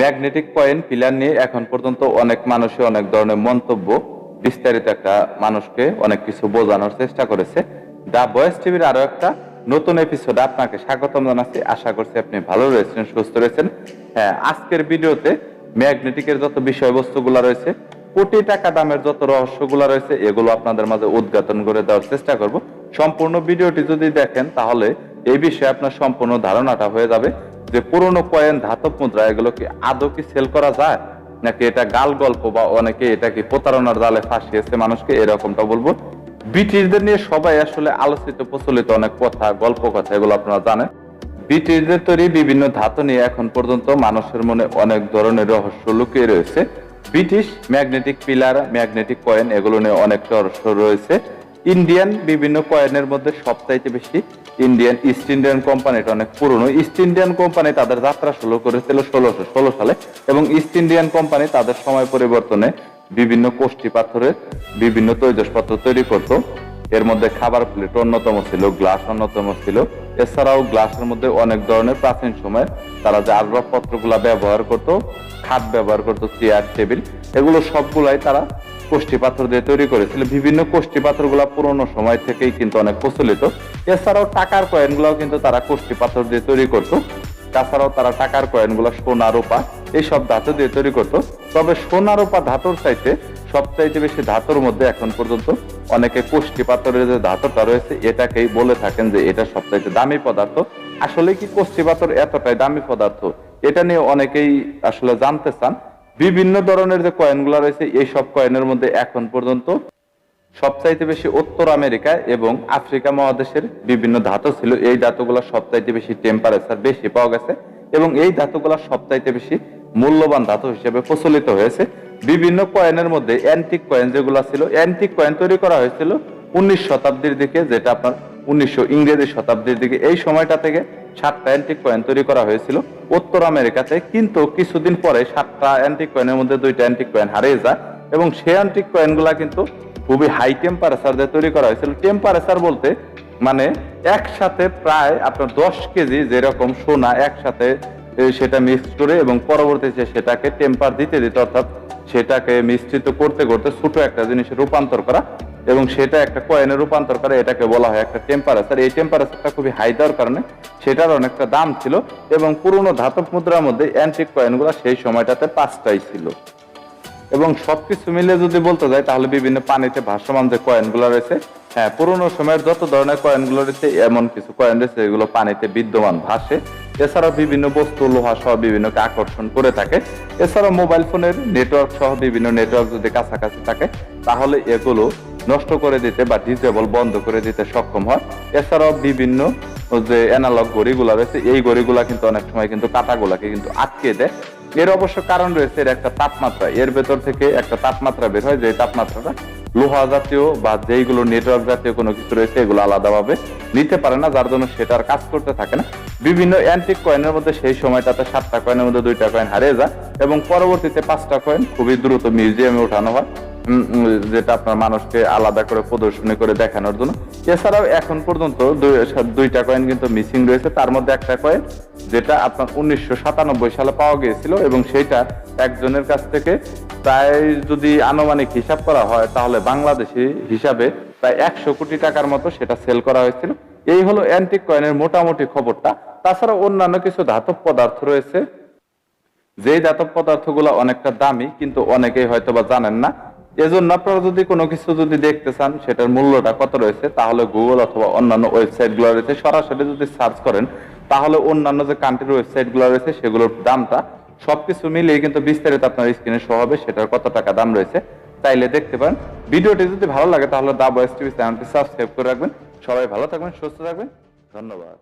Magnetic point pillar নিয়ে এখন পর্যন্ত অনেক মানুষই অনেক ধরনের মন্তব্য, বিস্তারিত একটা মানুষকে অনেক কিছু বোঝানোর চেষ্টা করেছে। দা বয়েস টিভির আরও একটা নতুন এপিসোড আপনাকে স্বাগতম জানাচ্ছি। আশা করছি আপনি ভালো রয়েছেন, সুস্থ রয়েছেন। হ্যাঁ আজকের ভিডিওতে ম্যাগনেটিকের যত বিষয়বস্তুগুলো রয়েছে, কোটি টাকা দামের যত রহস্যগুলো রয়েছে, এগুলো আপনাদের মাঝে উদ্ঘাটন করে দেওয়ার চেষ্টা করব। সম্পূর্ণ ভিডিওটি যদি দেখেন, তাহলে এই বিষয়ে আপনার সম্পূর্ণ ধারণাটা হয়ে যাবে। যে পুরনো কয়েন ধাতব মুদ্রা এগুলো কি আদৌ কি সেল করা যায়? নাকি এটা গাল গল্প বা অনেকে এটা কি প্রতারণার জালে ফাঁসিয়েছে? মানুষকে এরকমটা বলব। ব্রিটিশদের নিয়ে সবাই আসলে আলোচিত, প্রচলিত অনেক কথা, গল্প কথা, এগুলো আপনারা জানেন। ব্রিটিশদের তৈরি বিভিন্ন ধাতু নিয়ে এখন পর্যন্ত মানুষের মনে অনেক ধরনের রহস্য লুকিয়ে রয়েছে। British magnetic pillar, magnetic coin, এগুলো নিয়ে অনেক রহস্য রয়েছে। ইন্ডিয়ান বিভিন্ন কয়েনের মধ্যে সবচাইতে বেশি ইন্ডিয়ান ইস্ট ইন্ডিয়ান কোম্পানি এটা অনেক পুরনো। ইস্ট ইন্ডিয়ান কোম্পানি তাদের যাত্রা শুরু করেছিল ষোলোশো ষোলো সালে এবং ইস্ট ইন্ডিয়ান কোম্পানি তাদের সময় পরিবর্তনে বিভিন্ন কোষ্ঠী পাথরের বিভিন্ন তৈজসপত্র তৈরি করত। এর মধ্যে খাবার প্লেট অন্যতম ছিল গ্লাস অন্যতম ছিল এছাড়াও গ্লাসের মধ্যে অনেক ধরনের প্রাচীন সময় তারা যে আসবাবপত্রগুলা ব্যবহার করত, খাট ব্যবহার করত, চেয়ার, টেবিল, এগুলো সবগুলাই তারা কোষ্ঠী পাথর দিয়ে তৈরি করেছিল। বিভিন্ন কোষ্ঠী পাথরগুলা পুরোনো সময় থেকেই কিন্তু অনেক প্রচলিত। এছাড়াও টাকার কয়েনগুলাও কিন্তু তারা কোষ্ঠী পাথর দিয়ে তৈরি করত। তাছাড়াও তারা টাকার কয়েনগুলো সোনা, রূপা এইসব ধাতু দিয়ে তৈরি করতো। তবে সোনা, রূপা ধাতুর চাইতে সবচাইতে বেশি ধাতুর মধ্যে এখন পর্যন্ত অনেকে কোষ্ঠী পাথরের যে ধাতুটা রয়েছে, এটাকেই বলে থাকেন যে এটা সবচাইতে দামি পদার্থ। আসলে কি কোষ্ঠী পাথর এতটাই দামি পদার্থ? এটা নিয়ে অনেকেই আসলে জানতে চান। বিভিন্ন ধরনের যে কয়েনগুলো রয়েছে এই সব কয়েনের মধ্যে এখন পর্যন্ত সবচাইতে বেশি উত্তর আমেরিকা এবং আফ্রিকা মহাদেশের বিভিন্ন ধাতু ছিল। এই ধাতুগুলো সবচাইতে বেশি টেম্পারেচার বেশি পাওয়া গেছে এবং এই ধাতুগুলো সবচাইতে বেশি মূল্যবান ধাতু হিসেবে প্রচলিত হয়েছে। বিভিন্ন কয়েনের মধ্যে অ্যান্টিক কয়েন যেগুলো ছিল অ্যান্টিক কয়েন তৈরি করা হয়েছিল উনিশ শতাব্দীর দিকে, যেটা আপনার উনিশশো ইংরেজি শতাব্দীর দিকে। এই সময়টা থেকে সাতটা অ্যান্টিক কয়েন তৈরি করা হয়েছিল উত্তর আমেরিকাতে, কিন্তু কিছুদিন পরে সাতটা অ্যান্টিক কয়েনের মধ্যে দুইটা অ্যান্টিক কয়েন হারিয়ে যায় এবং সেই অ্যান্টিক কয়েনগুলা কিন্তু খুবই হাই টেম্পারেচার দিয়ে তৈরি করা হয়েছিল। টেম্পারেচার বলতে মানে একসাথে প্রায় আপনার দশ কেজি যেরকম সোনা একসাথে সেটা মিক্স করে এবং পরবর্তীতে সেটাকে টেম্পার দিতে দিতে অর্থাৎ সেটাকে মিশ্রিত করতে করতে ছোট একটা জিনিসে রূপান্তর করা এবং সেটা একটা কয়েনে রূপান্তর করা এটাকে বলা হয় একটা টেম্পারেচার এই টেম্পারেচারটা খুবই হাই দেওয়ার কারণে সেটার অনেকটা দাম ছিল এবং পুরনো ধাতব মুদ্রার মধ্যে অ্যান্টিক কয়েনগুলো সেই সময়টাতে পাঁচটাই ছিল। এবং সবকিছু মিলে যদি বলতে যাই, তাহলে বিভিন্ন পানিতে ভাসমান যে কয়েনগুলো রয়েছে হ্যাঁ পুরোনো সময়ের যত ধরনের কয়েনগুলো রয়েছে, এমন কিছু কয়েন রয়েছে এগুলো পানিতে বিদ্যমান, ভাসে। এছাড়াও বিভিন্ন বস্তু, লোহা সহ বিভিন্নকে আকর্ষণ করে থাকে। এছাড়াও মোবাইল ফোনের নেটওয়ার্ক সহ বিভিন্ন নেটওয়ার্ক যদি কাছাকাছি থাকে, তাহলে এগুলো নষ্ট করে দিতে বা ডিজেবল বন্ধ করে দিতে সক্ষম হয়। এছাড়াও বিভিন্ন যে অ্যানালগ গড়িগুলা রয়েছে, এই ঘড়িগুলা কিন্তু অনেক সময় কিন্তু কাটাগুলাকে কিন্তু আটকে দেয়। এর অবশ্য কারণ রয়েছে এর একটা তাপমাত্রা। এর ভেতর থেকে একটা তাপমাত্রা বের হয়, যে তাপমাত্রাটা লোহা জাতীয় বা যেইগুলো নেটওয়ার্ক জাতীয় কোনো কিছু রয়েছে, এগুলো আলাদাভাবে নিতে পারে না, যার জন্য সেটা আর কাজ করতে থাকে না। বিভিন্ন অ্যান্টিক কয়েনের মধ্যে সেই সময়টাতে সাতটা কয়েনের মধ্যে দুইটা কয়েন হারিয়ে যায় এবং পরবর্তীতে পাঁচটা কয়েন খুবই দ্রুত মিউজিয়ামে ওঠানো হয় যেটা আপনার মানুষকে আলাদা করে প্রদর্শনী করে দেখানোর জন্য। এছাড়াও এখন পর্যন্ত দুইটা কয়েন কিন্তু মিসিং রয়েছে। তার মধ্যে একটা কয়েন যেটা আপনার উনিশশো সাতানব্বই সালে পাওয়া গিয়েছিল এবং সেইটা একজনের কাছ থেকে প্রায় যদি আনুমানিক হিসাব করা হয়, তাহলে বাংলাদেশি হিসাবে প্রায় একশো কোটি টাকার মতো সেটা সেল করা হয়েছিল। এই হলো অ্যান্টিক কয়েনের মোটামুটি খবরটা। তাছাড়া অন্যান্য কিছু ধাতব পদার্থ রয়েছে। যেই ধাতব পদার্থগুলো অনেকটা দামি, কিন্তু অনেকেই হয়তো বা জানেন না। এজন্য আপনারা যদি কোনো কিছু যদি দেখতে চান, সেটার মূল্যটা কত রয়েছে, তাহলে গুগল অথবা অন্যান্য ওয়েবসাইটগুলো রয়েছে সরাসরি যদি সার্চ করেন, তাহলে অন্যান্য যে কান্ট্রির ওয়েবসাইটগুলো রয়েছে, সেগুলোর দামটা সবকিছু মিলিয়ে কিন্তু বিস্তারিত আপনার স্ক্রিনে শো হবে, সেটার কত টাকা দাম রয়েছে তাইলে দেখতে পারেন। ভিডিওটি যদি ভালো লাগে, তাহলে দা বয়েস টিভি চ্যানেলটি সাবস্ক্রাইব করে রাখবেন। সবাই ভালো থাকবেন, সুস্থ থাকবেন। ধন্যবাদ।